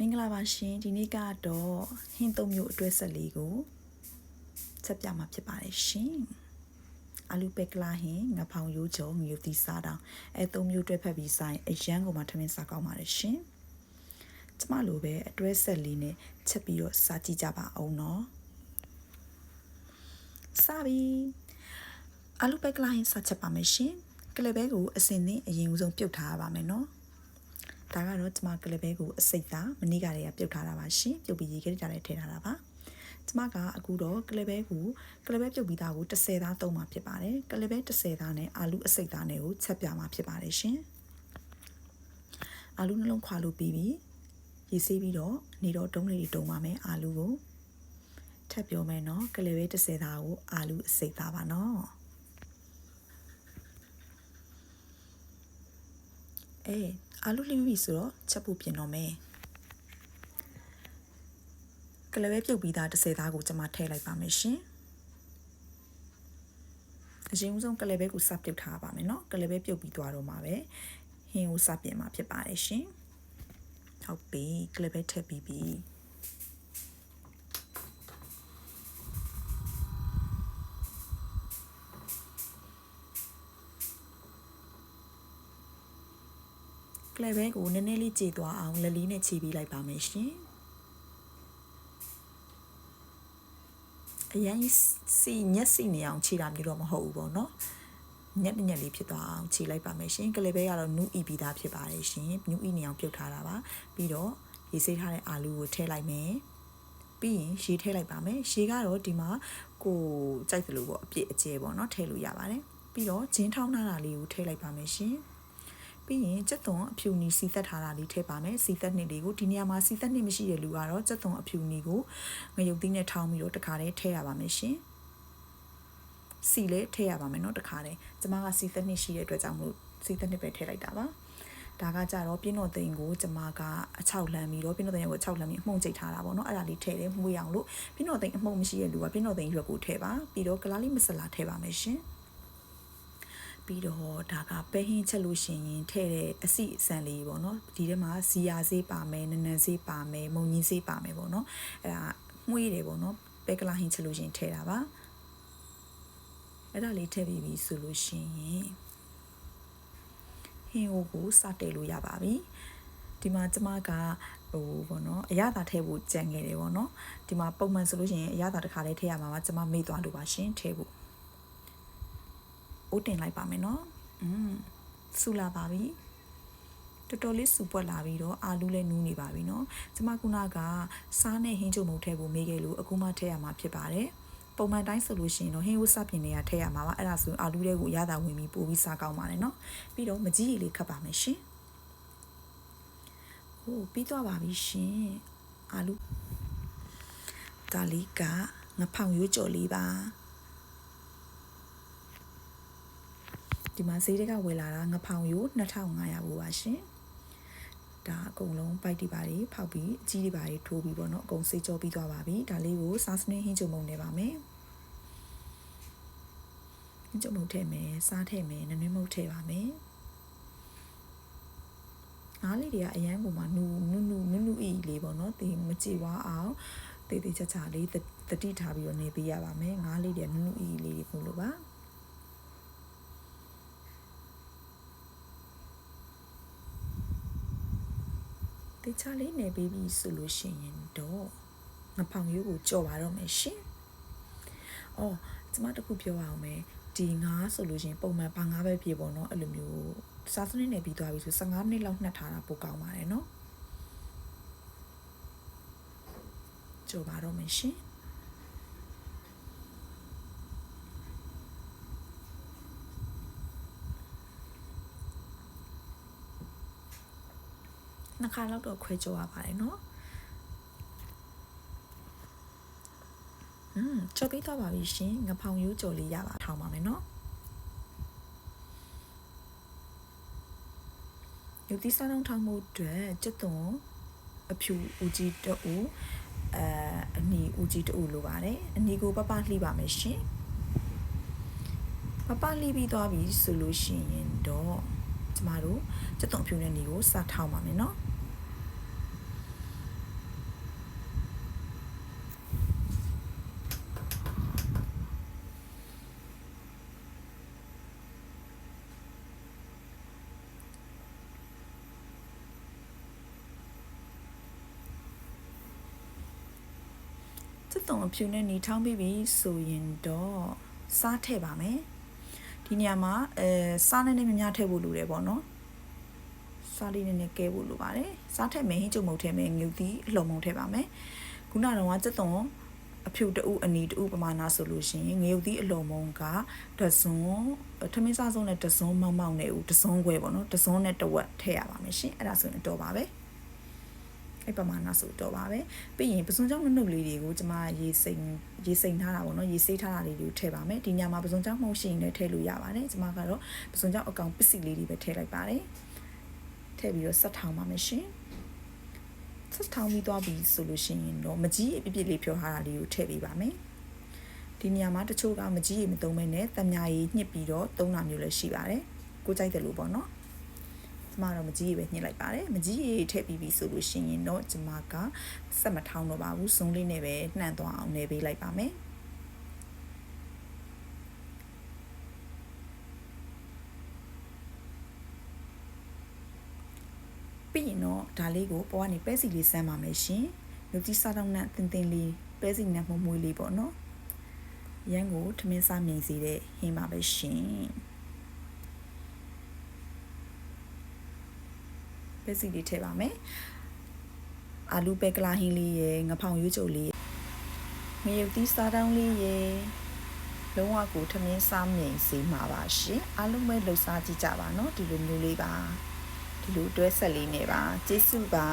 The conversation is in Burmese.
မင်္ဂလာပါရှင်ဒီနေ့ကတော့ဟင်းသုံးမျိုးအတွဲဆက်လေးကိုချက်ပြမှာဖြစ်ပါတယ်ရှင်အာလူပက်ကလာဟင်းငဖောင်ရိုးချုံငရုတ်သီးစားတောင်အဲသုံးမျိုးတွဲဖက်ပြီးဆိုင်အရန်ကိုမှထမင်းစားကောင်းပါတယ်ရှင်ကျမလိုပဲအတွဲဆက်လေးနဲ့ချက်ပြီးတော့စားကြည့်ကြပါအောင်နော်စားပြီအာလူပက်ကလာဟင်းစားချက်ပါမယ်ရှင်ကလဘဲကိုအစင်သင်းအရင်ဦးဆုံးပြုတ်ထားရပါမယ်နော် ဒါကတော့ကျမကလဘဲကိုအစိတ်သားမနေ့ကတည်းကပြုတ်ထားတာပါရှင်ပြုတ်ပြီးရေခဲကြတဲ့ထည့်ထားတာပါကျမကအခုတော့ကလဘဲကိုကလဘဲပြုတ်ပြီးသားကို30သားသုံးမှာဖြစ်ပါတယ်ကလဘဲ30သားနဲ့အာလူအစိတ်သားနဲ့ကိုချက်ပြမှာဖြစ်ပါတယ်ရှင်အာလူနှလုံးခွာလို့ပြီးပြီရေးဆေးပြီးတော့နေတော့တုံးလေးတွေတုံပါမယ်အာလူကိုထပ်ပြောမယ်နော်ကလဘဲ30သားကိုအာလူအစိတ်သားပါနော် အေးအာလူလှီးပြီဆိုတော့ချက်ဖို့ပြင်တော့မယ်ကလပဲပြုတ်ပြီးသား30သားကိုကျွန်မထည့်လိုက်ပါမယ်ရှင်အရင်ဦးဆုံးကလပဲကိုစပြုတ်ထားပါမယ်เนาะကလပဲပြုတ်ပြီးသွားတော့မှာပဲဟင်းကိုစပြင်မှာဖြစ်ပါတယ်ရှင်ဟုတ်ပြီကလပဲထည့်ပြီးပြီ ကလဘဲကိုနည်းနည်းလေးကြည်သွားအောင်လက်လေးနဲ့ခြေပြီးလိုက်ပါမယ်ရှင်အရင်စီညက်စီနေအောင်ခြေတာမျိုးတော့မဟုတ်ဘူးပေါ့နော်ညက်ညက်လေးဖြစ်သွားအောင်ခြေလိုက်ပါမယ်ရှင်ကလေးဘဲကတော့နူးအီပြီးသားဖြစ်ပါတယ်ရှင်နူးအီနေအောင်ပြုတ်ထားတာပါပြီးတော့ရေးဆေးထားတဲ့အာလူကိုထည့်လိုက်မယ်ပြီးရင်ရေထည့်လိုက်ပါမယ်ရေကတော့ဒီမှာကိုကြိုက်တယ်လို့ပေါ့အပြည့်အကျဲပေါ့နော်ထည့်လို့ရပါတယ်ပြီးတော့ဂျင်းထောင်းထားတာလေးကိုထည့်လိုက်ပါမယ်ရှင် ပြီးရင်ကြက်သွန်အဖြူနီစီသက်ထားတာလေးထည့်ပါမယ်စီသက်နှစ်လေးကိုဒီနေရာမှာစီသက်နှစ်မရှိတဲ့လူကတော့ကြက်သွန်အဖြူနီကိုငရုတ်သီးနဲ့ထောင်းပြီးတော့တခါတည်းထည့်ရပါမယ်ရှင်စီလည်းထည့်ရပါမယ်เนาะတခါတည်းကျမကစီသက်နှစ်ရှိတဲ့အတွက်ကြောင့်မလို့စီသက်နှစ်ပဲထည့်လိုက်တာပါဒါကကြတော့ပြင်းတော်သိန်းကိုကျမကအချောက်လှမ်းပြီးတော့ပြင်းတော်သိန်းကိုအချောက်လှမ်းပြီးအမှုန့်ကျိတ်ထားတာပေါ့နော်အဲ့ဒါလေးထည့်တယ်မှုရအောင်လို့ပြင်းတော်သိန်းအမှုန့်မရှိတဲ့လူကပြင်းတော်သိန်းရွက်ကိုထည့်ပါပြီးတော့ကလားလေးမဆလာထည့်ပါမယ်ရှင် ပြီးတော့ဒါကပဲဟင်းချက်လို့ရှိရင်ထည့်တဲ့အစီအစံလေးပေါ့နော်ဒီထဲမှာဇီယာဆေးပါမယ်နနန်ဆေးပါမယ်မုံကြီးဆေးပါမယ်ပေါ့နော်အဲ့ဒါမှုရတယ်ပေါ့နော်ပဲကလာဟင်းချက်လို့ရှိရင်ထည့်တာပါအဲ့ဒါလေးထည့်ပြီးပြီဆိုလို့ရှိရင်ဟင်းအိုကိုစတဲ့လို့ရပါပြီဒီမှာကျမကဟိုဘောနော်အရသာထည့်ဖို့ကြံခဲ့တယ်ဘောနော်ဒီမှာပုံမှန်ဆိုလို့ရှိရင်အရသာတစ်ခါလေးထည့်ရမှာပါကျမမေ့သွားလို့ပါရှင်ထည့်ဖို့ အိုးတင်လိုက်ပါမယ်နော်อืมဆူလာပါပြီတော်တော်လေးစူပွက်လာပြီးတော့အာလူးလည်းနူးနေပါပြီเนาะကျမခုနကစားနဲ့ဟင်းချုံမုတ်ထဲကိုမေးခဲ့လို့အခုမှထည့်ရမှာဖြစ်ပါတယ်ပုံမှန်တိုင်းဆိုလို့ရှိရင်တော့ဟင်းဝစပြင်တွေကထည့်ရမှာပါအဲ့ဒါဆိုအာလူးတွေကိုရတာဝင်ပြီးပို့ပြီးစားကောင်းပါတယ်เนาะပြီးတော့မကြီးရည်လေးခတ်ပါမယ်ရှင်ဟိုပြီးသွားပါပြီရှင်အာလူးဒါလေးကငဖောင်ရိုးကြော်လေးပါ ဒီမှာဈေးတွေကဝယ်လာတာငဖောင်ရိုး2500ဘူးပါရှင်ဒါအကုန်လုံးပိုက်တွေပါတွေဖောက်ပြီးအကြီးတွေပါတွေထိုးပြီးပေါ့နော်အကုန်စေးကြောပြီးသွားပါပြီဒါလေးကိုစားစနင်းဟင်းချုံမုံနေပါမယ်ဟင်းချုံမုံထည့်မယ်စားထည့်မယ်နွေးမုံထည့်ပါမယ်အားလေးတွေကအရန်ကိုမှနူနူနူနူနူအီလေးပေါ့နော်ဒီမကြည်ဝါအောင်တေးသေးချာချာလေးတတိထားပြီးတော့နေပေးရပါမယ်ငါးလေးတွေနူနူအီလေးတွေပို့လို့ပါ တေချာလေးနေပြီးပြီဆိုလို့ရှိရင်တော့ငဖောင်ရိုးကိုကြော်ပါတော့မယ်ရှင်။အော်ကျမတခုပြောအောင်မယ်ဒီငါဆိုလို့ရှိရင်ပုံမှန်ပါငါပဲပြေပေါ့နော်အဲ့လိုမျိုးစားစနစ်နဲ့ပြီးသွားပြီဆို15မိနစ်လောက်နှက်ထားတာပိုကောင်းပါတယ်နော်။ကြော်ပါတော့မယ်ရှင်။ နှစ်ခါလောက်တော့ခွဲကြောရပါတယ်နော်อืมကြော်ပြီးတော့ပါပြီရှင်ငဖောင်ရိုးကြော်လေးရပါထောင်းပါမယ်နော်ယူတီစားလုံးထောင်းမှုအတွက်ကျွတ်သွန်အဖြူဦးကြီးတူအဲအနီဦးကြီးတူလိုပါတယ်အနီကိုပပလှိပါမယ်ရှင်ပပလှိပြီးသွားပြီဆိုလို့ရှိရင်တော့ ကျမတို့စက်တုံဖြူတဲ့နေကိုစထောင်းပါမယ်နော်စက်တုံအဖြူနဲ့နေထောင်းပြီးပြီဆိုရင်တော့စားထည့်ပါမယ်။ ဒီနေရာမှာအဲစားနဲ့နဲ့များများထည့်ဖို့လိုတယ်ပေါ့နော်စားလေးနည်းနည်းကဲဖို့လိုပါတယ်စားထည့်မယ်ဟင်းကျုံမုတ်ထည့်မယ်ငြုပ်သီးအလှုံမုတ်ထည့်ပါမယ်ခုနကတော့ကျက်သွန်အဖြူတူအနီတူပမာဏဆိုလို့ရှိရင်ငရုတ်သီးအလုံးမုံကတစွန်းထမင်းစားဆုံးနဲ့တစွန်းမောက်မောက်နဲ့ဦးတစွန်းခွဲပေါ့နော်တစွန်းနဲ့တဝက်ထည့်ရပါမယ်ရှင်အဲ့ဒါဆိုရင်တော့ပါပဲ အဲ့ပမာဏဆိုတော့ပါပဲပြီးရင်ပစွန်ကြောင့်နှုတ်လေးတွေကိုကျမရေစိမ်ရေစိမ်ထားတာပေါ့နော်ရေဆေးထားတာလေးတွေကိုထည့်ပါမယ်ဒီညမှာပစွန်ကြောင့်မှုန့်ရှိရင်လည်းထည့်လို့ရပါတယ်ကျမကတော့ပစွန်ကြောင့်အကောင်ပစ္စည်းလေးတွေပဲထည့်လိုက်ပါတယ်ထည့်ပြီးတော့ဆက်ထောင်ပါမယ်ရှင်ဆက်ထောင်ပြီးသွားပြီဆိုလို့ရှိရင်တော့မကြီးပြပြလေးဖြောထားတာလေးကိုထည့်ပေးပါမယ်ဒီနေရာမှာတချို့ကမကြီးရေမသုံးမဲနဲ့တမာရီညှစ်ပြီးတော့သုံးတာမျိုးလည်းရှိပါတယ်ကိုကြိုက်တယ်လို့ပေါ့နော်ကျ မတော့မကြီးရေပဲညှစ်လိုက်ပါတယ်မကြီးရေထည့်ပြီးပြီဆိုလို့ရှိရင်တော့ကျမကဆက်မထောင်းတော့ပါဘူးစုံလေးနဲ့ပဲနှံ့သွားအောင်နေပေးလိုက်ပါမယ်ပြီးရင်တော့ဒါလေးကိုပေါ်ကနေပဲစီလေးစမ်းပါမယ်ရှင်။လူကြီးစားတော့နဲ့တင်တင်လေးပဲစီနဲ့မှုမွေးလေးပေါ့နော်။ရန်ကိုထမင်းစားမြင်စီတဲ့ဟင်းပါပဲရှင်။ ပဲစီလေးထည့်ပါမယ်။အာလူပဲကလာဟင်းလေးရယ်ငဖောင်ရွေးကြုံလေးငရုတ်သီးစားတောင်းလေးရယ်လုံးဝကိုထမင်းစားမြင်စီမှာပါရှင်။အားလုံးပဲလှူစားကြည့်ကြပါနော်ဒီလိုမျိုးလေးပါ။ဒီလိုတွဲဆက်လေးနေပါကျေးဇူးပါ